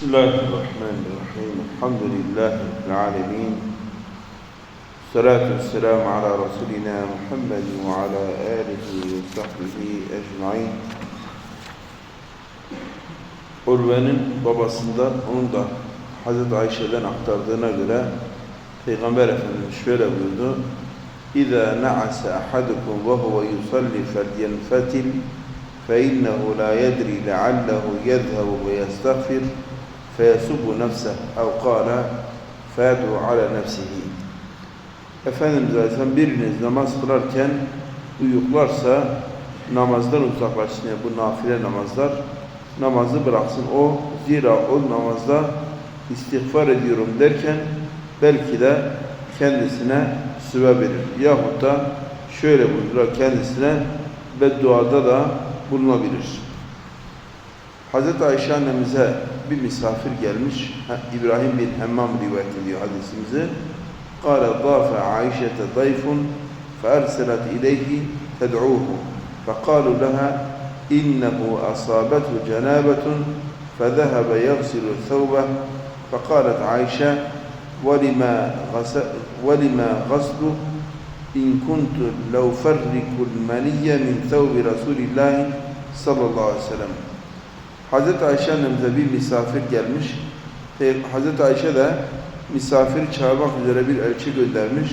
بسم الله الرحمن الرحيم الحمد لله رب العالمين الصلاة والسلام على رسولنا محمد وعلى آله وصحبه أجمعين Urve'nin babasından onun da Hazreti Ayşe'den aktardığına göre Peygamber Efendimiz şöyle buyurdu İza na'asa ahadukum ve huve yusalli felyenfetil فإنه لا يدري لعله يذهب ويستغفر feyasubu nefse ev kâle feyadu ala nefsihi. Efendimiz Aleyhisselam biriniz namaz kılarken uyuklarsa namazdan uzaklaşsın. Yani bu nafile namazlar namazı bıraksın. O zira o namazda istiğfar ediyorum derken belki de kendisine süve verir. Yahut da şöyle buyurur kendisine bedduada da bulunabilir. Hz. Ayşe annemize bir misafir gelmiş. İbrahim bin Hemmam rivayet ediyor hadisimizi. قال ضاف عائشة ضيف فأرسلت إليه تدعوه فقالوا لها إنه أصابته جنابة فذهب يغسل ثوبه فقالت عائشة ولما غسل ولما إن كنت لو فرق المني من ثوب رسول الله sallallahu aleyhi ve sellem. Hazreti Ayşe annemize bir misafir gelmiş. Hazreti Ayşe de misafir çağırmak üzere bir elçi göndermiş.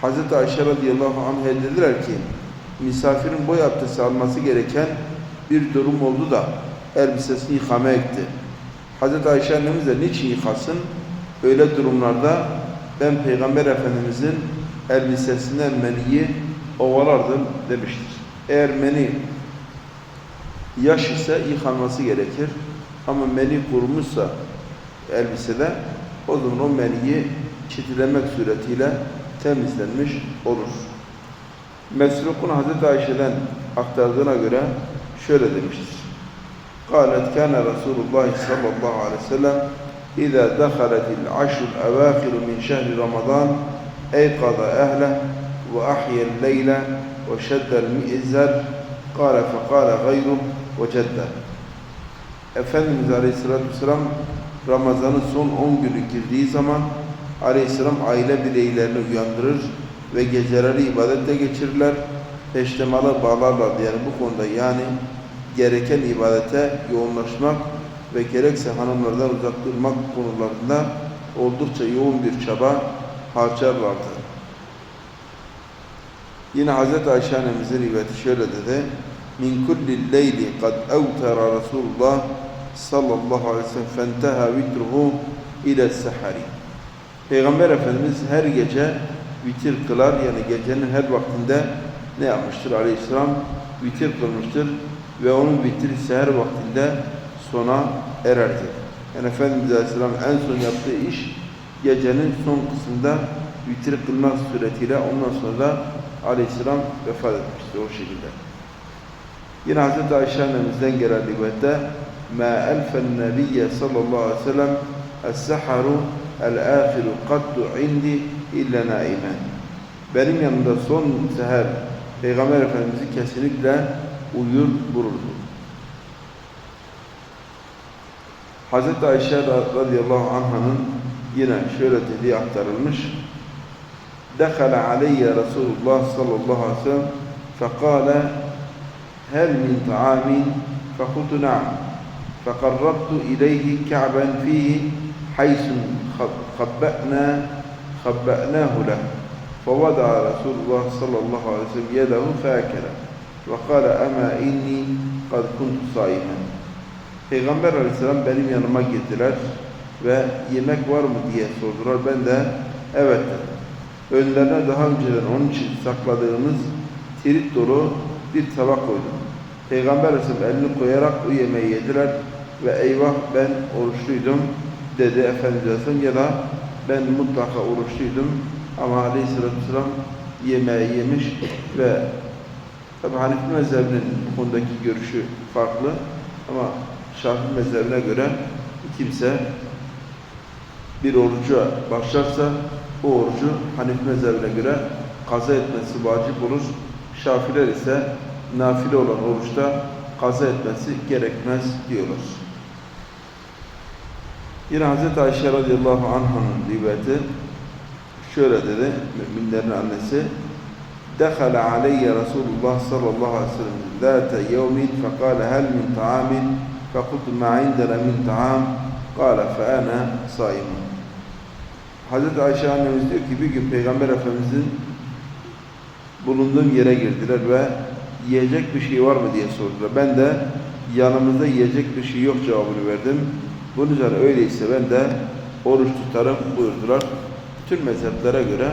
Hazreti Ayşe radıyallahu anh'a dediler ki misafirin boy abdesti alması gereken bir durum oldu da elbisesini yıkama etti. Hazreti Ayşe annemiz de niçin yıkasın? Öyle durumlarda ben Peygamber Efendimizin elbisesinden meniyi ovalardım demiştir. Eğer meni yaş ise yıkanması gerekir. Ama meni kurumuşsa elbisede o zaman o meniyi çitilemek suretiyle temizlenmiş olur. Mesruk'un Hazreti Ayşe'den aktardığına göre şöyle demiştir. قالت كان رسول الله صلى الله عليه وسلم إذا دخلت العشر الأواخر من شهر رمضان أيقظ أهله وأحيا الليل وشد المئزر قال فقال غيره ve Efendimiz Aleyhisselatü Vesselam Ramazan'ın son 10 günü girdiği zaman Aleyhisselam aile bireylerini uyandırır ve geceleri ibadetle geçirirler. Peştemalar bağlarlardı yani bu konuda yani gereken ibadete yoğunlaşmak ve gerekse hanımlardan uzak durmak konularında oldukça yoğun bir çaba harcarlardı. Yine Hz. Ayşe annemizin rivayeti şöyle dedi. Min kulli leyli kad evtera Resulullah sallallahu aleyhi ve sellem fenteha vitruhu ile sehari. Peygamber Efendimiz her gece vitir kılar yani gecenin her vaktinde ne yapmıştır aleyhisselam? Vitir kılmıştır ve onun vitri seher vaktinde sona ererdi. Yani Efendimiz Aleyhisselam en son yaptığı iş gecenin son kısmında vitir kılmak suretiyle ondan sonra da Aleyhisselam vefat etmiştir o şekilde. Yine Hz. Ayşe annemizden gelen rivayette مَا أَلْفَ النَّبِيَّ sallallahu aleyhi ve sellem السَّحَرُ الْآخِرُ قَدُّ عِنْدِ اِلَّا نَائِمًا Benim yanımda son seher Peygamber Efendimiz'i kesinlikle uyur bulurdu. Hz. Ayşe radıyallahu anh'ın yine şöyle dediği aktarılmış. دخل علي رسول الله صلى الله عليه وسلم فقال هل من طعام فقلت نعم فقربت إليه كعبا فيه حيث خبأنا خبأناه له فوضع رسول الله صلى الله عليه وسلم يده فأكل وقال أما إني قد كنت صائما Peygamber aleyhisselam benim yanıma girdiler ve yemek var mı diye sordular. Ben de evet dedim. Önlerine daha önceden onun için sakladığımız tirit dolu bir tabak koydum. Peygamber aleyhisselam elini koyarak o yemeği yediler ve eyvah ben oruçluydum dedi Efendimiz aleyhisselam ya da ben mutlaka oruçluydum ama aleyhisselatü vesselam yemeği yemiş ve tabi Hanefi mezhebinin bu konudaki görüşü farklı ama Şafii mezhebine göre kimse bir oruca başlarsa o orucu Hanefi mezhebine göre kaza etmesi vacip olur. Şafiler ise nafile olan oruçta kaza etmesi gerekmez diyorlar. Yine Hz. Ayşe radıyallahu anh'ın rivayeti şöyle dedi, müminlerin annesi دخل علي رسول الله صلى الله عليه وسلم ذات يوم فقال هل من طعام فقلت ما عندنا من طعام قال فأنا صائم Hazreti Ayşe annemiz diyor ki bir gün Peygamber Efendimizin bulunduğum yere girdiler ve yiyecek bir şey var mı diye sordular. Ben de yanımızda yiyecek bir şey yok cevabını verdim. Bunun üzerine öyleyse ben de oruç tutarım buyurdular. Bütün mezheplere göre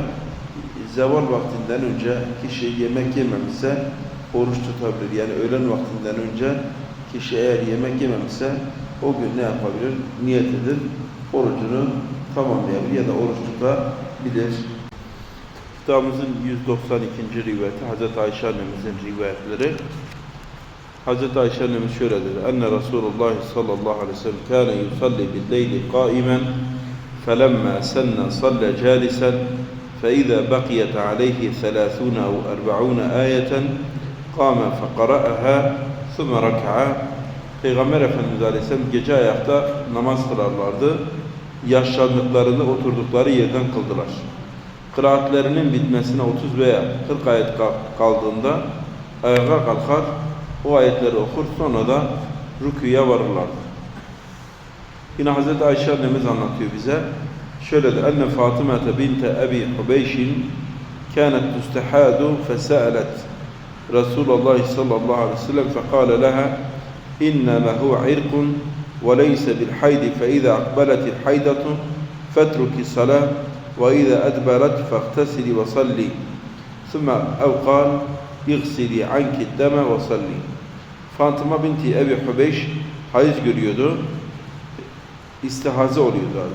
zeval vaktinden önce kişi yemek yememişse oruç tutabilir. Yani öğlen vaktinden önce kişi eğer yemek yememişse o gün ne yapabilir? Niyet edip orucunu tamamlayabilir ya da oruç tutabilir Kitabımızın 192. rivayeti Hazreti Ayşe annemizin rivayetleri. Hazreti Ayşe annemiz şöyle dedi. Enne Resulullah sallallahu aleyhi ve sellem kâne yusalli bil leyli qaimen فلما سن صلى جالسا فإذا بقيت عليه ثلاثون أو أربعون آية قام فقرأها ثم ركع Peygamber Efendimiz Aleyhisselam gece ayakta namaz kılarlardı. Yaşlandıklarında oturdukları yerden kıldılar. Kıraatlerinin bitmesine 30 veya 40 ayet kal- kaldığında ayağa kalkar, o ayetleri okur, sonra da rüküye varırlardı. Yine Hazreti Ayşe annemiz anlatıyor bize. Şöyle de enne Fatıma binte Ebi Hubeyşin كانت تستحاد فسألت رسول الله صلى الله عليه وسلم فقال لها إنما هو عرق وليس بالحيض فإذا أقبلت الحيضة فاترك الصلاة وإذا أدبرت فاغتسلي وصلي ثم أو قال اغسلي عنك الدم وصلي Fatıma binti Ebi Hubeyş hayız görüyordu. İstihaze oluyordu abi.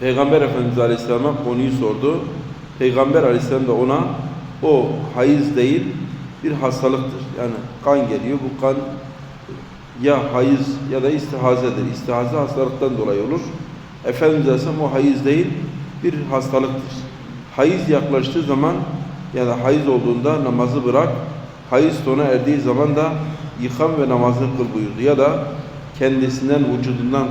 Peygamber Efendimiz Aleyhisselam'a konuyu sordu. Peygamber Aleyhisselam da ona o hayız değil bir hastalıktır. Yani kan geliyor. Bu kan ya hayız ya da istihazedir. İstihaze hastalıktan dolayı olur. Efendimiz Aleyhisselam o hayız değil bir hastalıktır. Hayız yaklaştığı zaman ya da hayız olduğunda namazı bırak. Hayız sona erdiği zaman da yıkan ve namazını kıl buyurdu. Ya da kendisinden vücudundan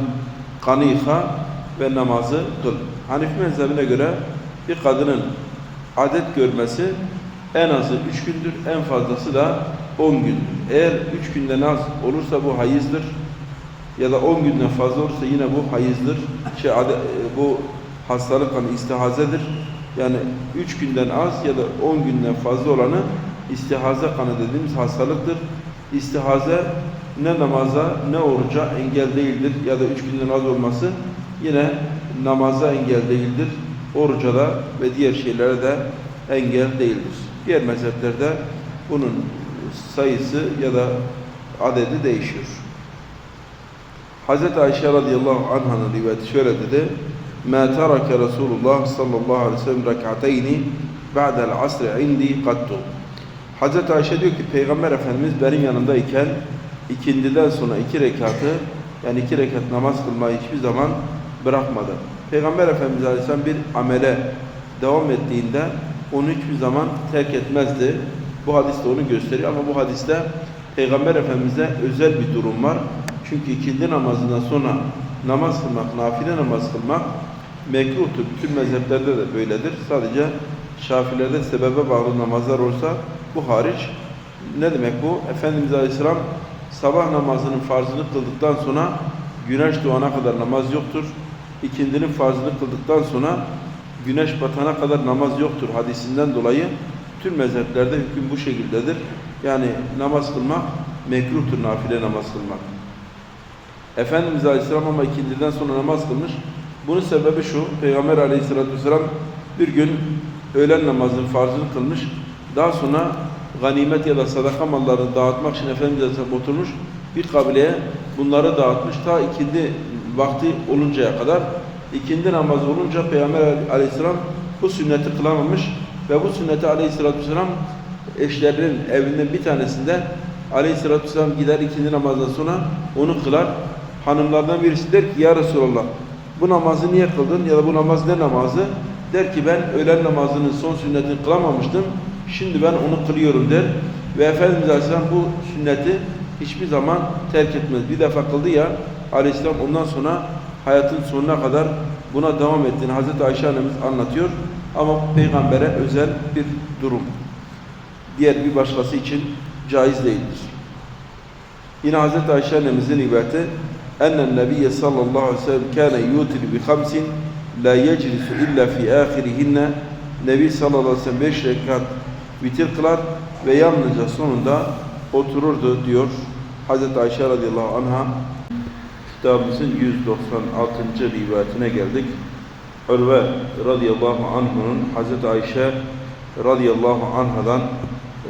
kanı yıka ve namazı kıl. Hanifi mezhebine göre bir kadının adet görmesi en azı üç gündür, en fazlası da on gündür. Eğer üç günden az olursa bu hayızdır ya da on günden fazla olursa yine bu hayızdır. Şey, e, bu hastalık hani istihazedir. Yani üç günden az ya da on günden fazla olanı istihaze kanı dediğimiz hastalıktır. İstihaze ne namaza ne oruca engel değildir ya da üç günden az olması yine namaza engel değildir. Oruca da ve diğer şeylere de engel değildir. Diğer mezheplerde bunun sayısı ya da adedi değişiyor. Hz. Ayşe radıyallahu anh'ın rivayeti şöyle dedi. مَا تَرَكَ رَسُولُ اللّٰهِ sallallahu aleyhi ve sellem رَكَعَتَيْنِ بَعْدَ الْعَصْرِ عِنْدِي قَدْتُ Hz. Ayşe diyor ki Peygamber Efendimiz benim yanımdayken ikindiden sonra iki rekatı yani iki rekat namaz kılmayı hiçbir zaman bırakmadı. Peygamber Efendimiz Aleyhisselam bir amele devam ettiğinde onu hiçbir zaman terk etmezdi. Bu hadiste onu gösteriyor ama bu hadiste Peygamber Efendimiz'e özel bir durum var. Çünkü ikindi namazından sonra namaz kılmak, nafile namaz kılmak mekruhtur. Bütün mezheplerde de böyledir. Sadece Şafilerde sebebe bağlı namazlar olsa bu hariç. Ne demek bu? Efendimiz Aleyhisselam sabah namazının farzını kıldıktan sonra güneş doğana kadar namaz yoktur. İkindinin farzını kıldıktan sonra güneş batana kadar namaz yoktur hadisinden dolayı tüm mezheplerde hüküm bu şekildedir. Yani namaz kılmak mekruhtur nafile namaz kılmak. Efendimiz Aleyhisselam ama ikindiden sonra namaz kılmış. Bunun sebebi şu, Peygamber Aleyhisselatü Vesselam bir gün öğlen namazının farzını kılmış. Daha sonra ganimet ya da sadaka mallarını dağıtmak için Efendimiz Aleyhisselam oturmuş. Bir kabileye bunları dağıtmış. Ta ikindi vakti oluncaya kadar. ikindi namazı olunca Peygamber Aleyhisselam bu sünneti kılamamış. Ve bu sünneti Aleyhisselatü Vesselam eşlerinin evinden bir tanesinde Aleyhisselatü Vesselam gider ikindi namazdan sonra onu kılar. Hanımlardan birisi der ki ya Resulallah bu namazı niye kıldın ya da bu namaz ne namazı? Der ki ben öğlen namazının son sünnetini kılamamıştım. Şimdi ben onu kılıyorum der. Ve Efendimiz Aleyhisselam bu sünneti hiçbir zaman terk etmez. Bir defa kıldı ya Aleyhisselam ondan sonra hayatın sonuna kadar buna devam ettiğini Hazreti Ayşe annemiz anlatıyor. Ama peygambere özel bir durum. Diğer bir başkası için caiz değildir. Yine Hazreti Ayşe annemizin rivayeti nebiyye sallallahu aleyhi ve sellem kâne yutir bi hamsin la yeclisu illa fi ahirihinne Nebi sallallahu aleyhi ve sellem beş rekat vitir kılar ve yalnızca sonunda otururdu diyor Hazreti Ayşe radıyallahu anha kitabımızın 196. rivayetine geldik. Örve radıyallahu anh'ın Hazreti Ayşe radıyallahu anhadan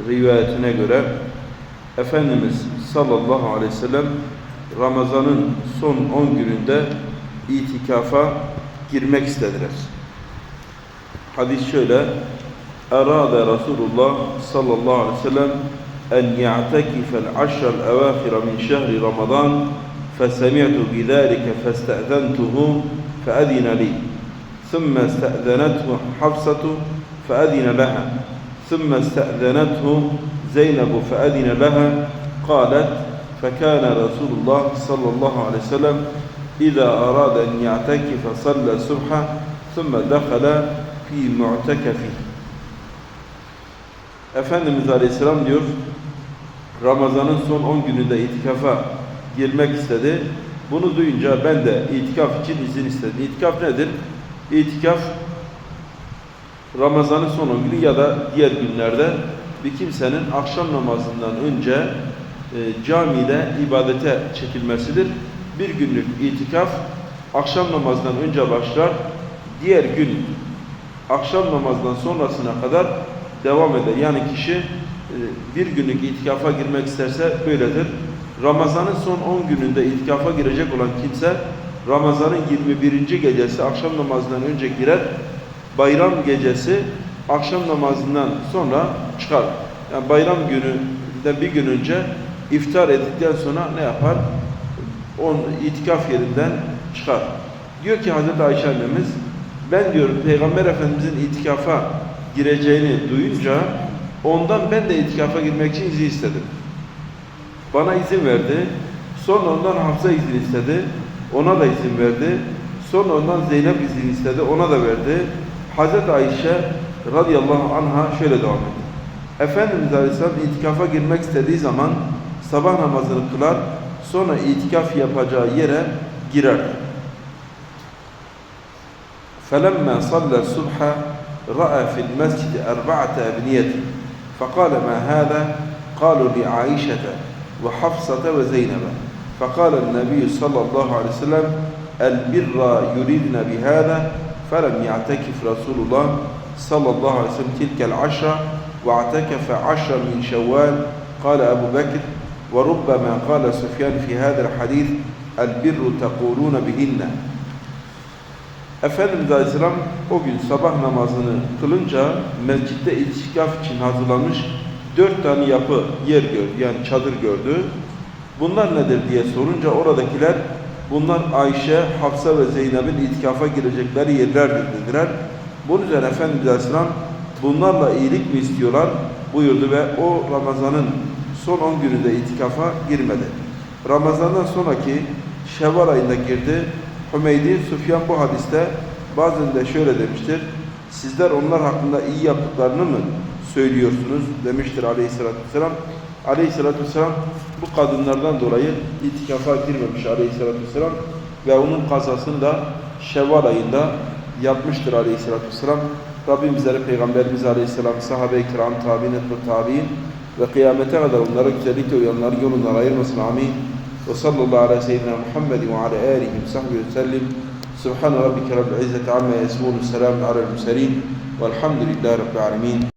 rivayetine göre Efendimiz sallallahu aleyhi ve sellem Ramazan'ın son 10 gününde itikafa girmek istediler. Hadis şöyle Erade Resulullah sallallahu aleyhi ve sellem en ya'tekifel aşrel evâhira min şehri Ramazan فسمعت بذلك فاستأذنته فأذن لي ثم استأذنته حفصة فأذن لها ثم استأذنته زينب فأذن لها قالت فكان رسول الله صلى الله عليه وسلم إذا أراد أن يعتكف صلى الصبح ثم دخل في معتكفه Efendimiz Aleyhisselam diyor Ramazan'ın son 10 gününde itikafa girmek istedi. Bunu duyunca ben de itikaf için izin istedim. İtikaf nedir? İtikaf Ramazan'ın son 10 günü ya da diğer günlerde bir kimsenin akşam namazından önce e, camide ibadete çekilmesidir. Bir günlük itikaf akşam namazından önce başlar. Diğer gün akşam namazdan sonrasına kadar devam eder. Yani kişi e, bir günlük itikafa girmek isterse böyledir. Ramazan'ın son 10 gününde itikafa girecek olan kimse Ramazan'ın 21. gecesi akşam namazından önce girer. Bayram gecesi akşam namazından sonra çıkar. Yani bayram gününden bir gün önce iftar ettikten sonra ne yapar? On itikaf yerinden çıkar. Diyor ki Hazreti Ayşe annemiz ben diyor Peygamber Efendimizin itikafa gireceğini duyunca ondan ben de itikafa girmek için izin istedim. Bana izin verdi. Sonra ondan Hafsa izin istedi. Ona da izin verdi. Sonra ondan Zeynep izin istedi. Ona da verdi. Hazreti Ayşe radıyallahu anha şöyle devam etti. Efendimiz Aleyhisselam itikafa girmek istediği zaman sabah namazını kılar. Sonra itikaf yapacağı yere girer. فلما صلى الصبح رأى في المسجد أربعة أبنية فقال ما هذا قالوا لعائشة وحفصة وزينب فقال النبي صلى الله عليه وسلم البر يريدن بهذا فلم يعتكف رسول الله صلى الله عليه وسلم تلك العشرة واعتكف عشرة من شوال قال أبو بكر وربما قال سفيان في هذا الحديث البر تقولون بهن Efendimiz Aleyhisselam o gün sabah namazını kılınca mescitte itikaf için hazırlanmış dört tane yapı yer gördü. Yani çadır gördü. Bunlar nedir diye sorunca oradakiler bunlar Ayşe, Hafsa ve Zeynep'in itikafa girecekleri yerlerdir dediler. Bunun üzerine Efendimiz Aleyhisselam bunlarla iyilik mi istiyorlar buyurdu ve o Ramazan'ın son 10 gününde itikafa girmedi. Ramazan'dan sonraki Şevval ayında girdi. Hümeydi Süfyan bu hadiste bazen de şöyle demiştir. Sizler onlar hakkında iyi yaptıklarını mı söylüyorsunuz demiştir aleyhissalatü vesselam. Aleyhissalatü vesselam bu kadınlardan dolayı itikafa girmemiş aleyhissalatü vesselam ve onun kazasını da Şevval ayında yapmıştır aleyhissalatü vesselam. Rabbim bizleri Peygamberimiz aleyhisselam, sahabe-i kiram, tabi'in, tabi'in kıyamete kadar onlara güzellikle uyanları yolundan ayırmasın. Amin. وصلى الله على سيدنا محمد وعلى آله وصحبه وسلم سبحان ربك رب العزة عما يصفون السلام على المرسلين والحمد لله رب العالمين